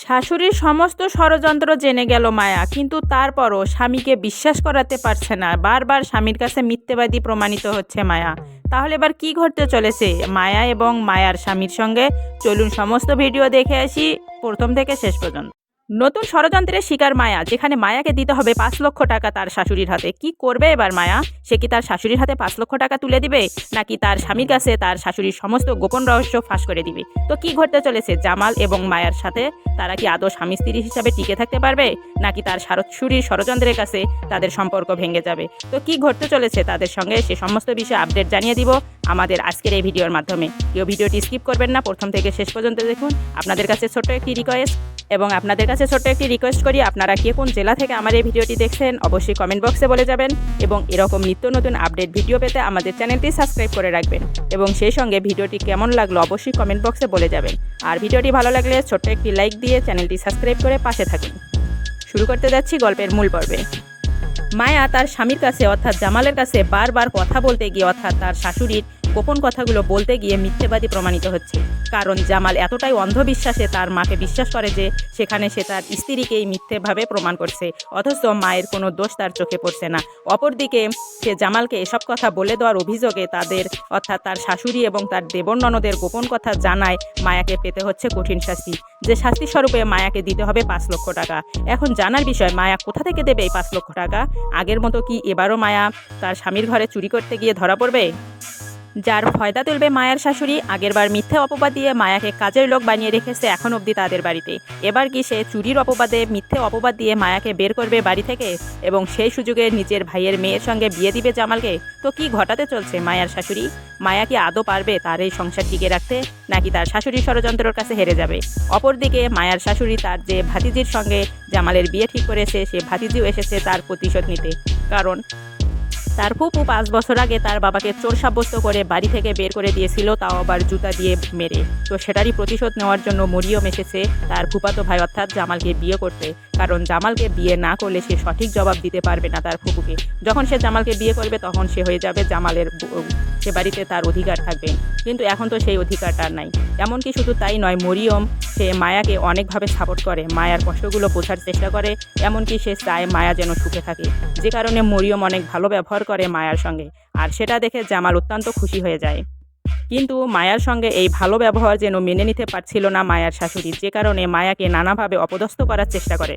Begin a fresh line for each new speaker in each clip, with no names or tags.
শাশুড়ির সমস্ত ষড়যন্ত্র জেনে গেল মায়া, কিন্তু তারপরও স্বামীকে বিশ্বাস করাতে পারছে না। বারবার স্বামীর কাছে মিথ্যেবাদী প্রমাণিত হচ্ছে মায়া। তাহলে এবার কি ঘটতে চলেছে? মায়া এবং মায়ার স্বামীর সঙ্গে চলুন সমস্ত ভিডিও দেখে আসি। প্রথম থেকে শেষ পর্যন্ত। নতুন ষড়যন্ত্রের শিকার মায়া, যেখানে মায়াকে দিতে হবে পাঁচ লক্ষ টাকা তার শাশুড়ির হাতে। কি করবে এবার মায়া? সে কি তার শাশুড়ির হাতে পাঁচ লক্ষ টাকা তুলে দিবে? নাকি তার স্বামীর কাছে তার শাশুড়ির সমস্ত গোপন রহস্য ফাঁস করে দিবে? তো কি ঘটতে চলেছে জামাল এবং মায়ার সাথে? তারা কি আদৌ স্বামী স্ত্রী হিসাবে টিকে থাকতে পারবে? নাকি তার শাশুড়ির ষড়যন্ত্রের কাছে তাদের সম্পর্ক ভেঙে যাবে? তো কি ঘটতে চলেছে তাদের সঙ্গে? সে সমস্ত বিষয়ে আপডেট জানিয়ে দিব আমাদের আজকের এই ভিডিওর মাধ্যমে। কেউ ভিডিওটি স্কিপ করবেন না, প্রথম থেকে শেষ পর্যন্ত দেখুন। আপনাদের কাছে ছোট্ট একটি রিকোয়েস্ট এবং আপনাদের কাছে ছোট্ট একটি রিকোয়েস্ট করি, আপনারা কে কোন জেলা থেকে আমার এই ভিডিওটি দেখছেন অবশ্যই কমেন্ট বক্সে বলে যাবেন এবং এরকম নিত্য নতুন আপডেট ভিডিও পেতে আমাদের চ্যানেলটি সাবস্ক্রাইব করে রাখবেন এবং সেই সঙ্গে ভিডিওটি কেমন লাগল অবশ্যই কমেন্ট বক্সে বলে যাবেন। আর ভিডিওটি ভালো লাগলে ছোট্ট একটি লাইক দিয়ে চ্যানেলটি সাবস্ক্রাইব করে পাশে থাকুন। শুরু করতে যাচ্ছি গল্পের মূল পর্বে। মায়া তার স্বামীর কাছে, অর্থাৎ জামালের কাছে বারবার কথা বলতে গিয়ে, অর্থাৎ তার শাশুড়ির গোপন কথাগুলো বলতে গিয়ে মিথ্যেবাদী প্রমাণিত হচ্ছে। কারণ জামাল এতটাই অন্ধবিশ্বাসে তার মাকে বিশ্বাস করে যে সেখানে সে তার স্ত্রীকেই মিথ্যেভাবে প্রমাণ করছে, অথচ মায়ের কোনো দোষ তার চোখে পড়ছে না। অপরদিকে, সে জামালকে এসব কথা বলে দেওয়ার অভিযোগে তাদের, অর্থাৎ তার শাশুড়ি এবং তার দেবর ননদের গোপন কথা জানায় মায়াকে পেতে হচ্ছে কঠিন শাস্তি, যে শাস্তি স্বরূপে মায়াকে দিতে হবে পাঁচ লক্ষ টাকা। এখন জানার বিষয়, মায়া কোথা থেকে দেবে এই পাঁচ লক্ষ টাকা? আগের মতো কি এবারও মায়া তার স্বামীর ঘরে চুরি করতে গিয়ে ধরা পড়বে? যার ফয়দা তুলবে মায়ার শাশুড়ি আগেরবার মিথ্যে অপবাদ দিয়ে মায়াকে কাজের লোক বানিয়ে রেখেছে এখন অবধি তাদের বাড়িতে। এবার কি সে চুরির অপবাদে মিথ্যে অপবাদ দিয়ে মায়াকে বের করবে বাড়ি থেকে? এবং সেই সুযোগে নিজের ভাইয়ের মেয়ের সঙ্গে বিয়ে দিবে জামালকে? তো কি ঘটাতে চলছে মায়ার শাশুড়ি? মায়া কি আদৌ পারবে তার এই সংসার টিকে রাখতে? নাকি তার শাশুড়ি ষড়যন্ত্রের কাছে হেরে যাবে? অপরদিকে মায়ার শাশুড়ি তার যে ভাতিজির সঙ্গে জামালের বিয়ে ঠিক করেছে, সে ভাতিজিও এসেছে তার প্রতিশোধ নিতে। কারণ তার ফুপু পাঁচ বছর আগে তার বাবাকে চোর সাব্যস্ত করে বাড়ি থেকে বের করে দিয়েছিল, তাও আবার জুতা দিয়ে মেরে। তো সেটারই প্রতিশোধ নেওয়ার জন্য মরিয়ম এসেছে তার ফুপাতো ভাই, অর্থাৎ জামালকে বিয়ে করতে। কারণ জামালকে বিয়ে না করলে সে সঠিক জবাব দিতে পারবে না তার ফুপুকে যখন সে জামালকে বিয়ে করবে, তখন সে হয়ে যাবে জামালের সে বাড়িতে তার অধিকার থাকবে। কিন্তু এখন তো সেই অধিকারটা নাই। এমনকি শুধু তাই নয়, মরিয়ম সে মায়াকে অনেকভাবে সাপোর্ট করে। মায়ার কষ্টগুলো বোঝার চেষ্টা করে, এমনকি সে চায় মায়া যেন সুখে থাকে। যে কারণে মরিয়ম অনেক ভালো ব্যবহার করে মায়ার সঙ্গে, আর সেটা দেখে জামাল অত্যন্ত খুশি হয়ে যায়। কিন্তু মায়ার সঙ্গে এই ভালো ব্যবহার যেন মেনে নিতে পারছিল না মায়ার শাশুড়ি, যে কারণে মায়াকে নানাভাবে অপদস্থ করার চেষ্টা করে।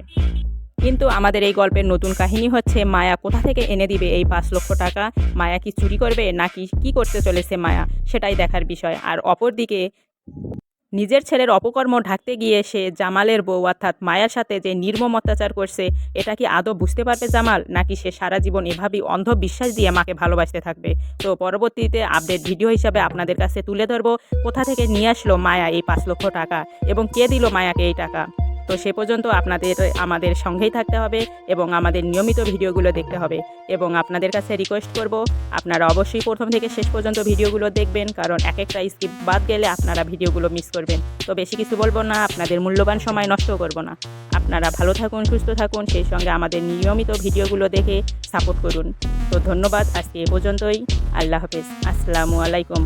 কিন্তু আমাদের এই গল্পের নতুন কাহিনী হচ্ছে, মায়া কোথা থেকে এনে দিবে এই পাঁচ লক্ষ টাকা? মায়া কি চুরি করবে, নাকি কি করতে চলেছে মায়া? সেটাই দেখার বিষয়। আর অপরদিকে নিজের ছেলের অপকর্ম ঢাকতে গিয়ে সে জামালের বউ অর্থাৎ মায়ার সাথে যে নির্মম অত্যাচার করছে, এটা কি আদৌ বুঝতে পারবে জামাল? নাকি সে সারা জীবন এভাবেই অন্ধ বিশ্বাস দিয়ে মাকে ভালোবাসতে থাকবে? তো পরবর্তীতে আপডেট ভিডিও হিসাবে আপনাদের কাছে তুলে ধরবো। কোথা থেকে নিয়ে আসলো মায়া এই পাঁচ লক্ষ টাকা? এবং কে দিল মায়াকে এই টাকা? তো সে পর্যন্ত আপনাদের, আমাদের সঙ্গেই থাকতে হবে এবং আমাদের নিয়মিত ভিডিওগুলো দেখতে হবে। এবং আপনাদের কাছে রিকোয়েস্ট করব, আপনারা অবশ্যই প্রথম থেকে শেষ পর্যন্ত ভিডিওগুলো দেখবেন, কারণ এক একটা স্কিপ বাদ গেলে আপনারা ভিডিওগুলো মিস করবেন। তো বেশি কিছু বলব না, আপনাদের মূল্যবান সময় নষ্ট করব না। আপনারা ভালো থাকুন, সুস্থ থাকুন, সেই সঙ্গে আমাদের নিয়মিত ভিডিওগুলো দেখে সাপোর্ট করুন। তো ধন্যবাদ, আজকে এ পর্যন্তই। আল্লাহ হাফেজ। আসসালামু আলাইকুম।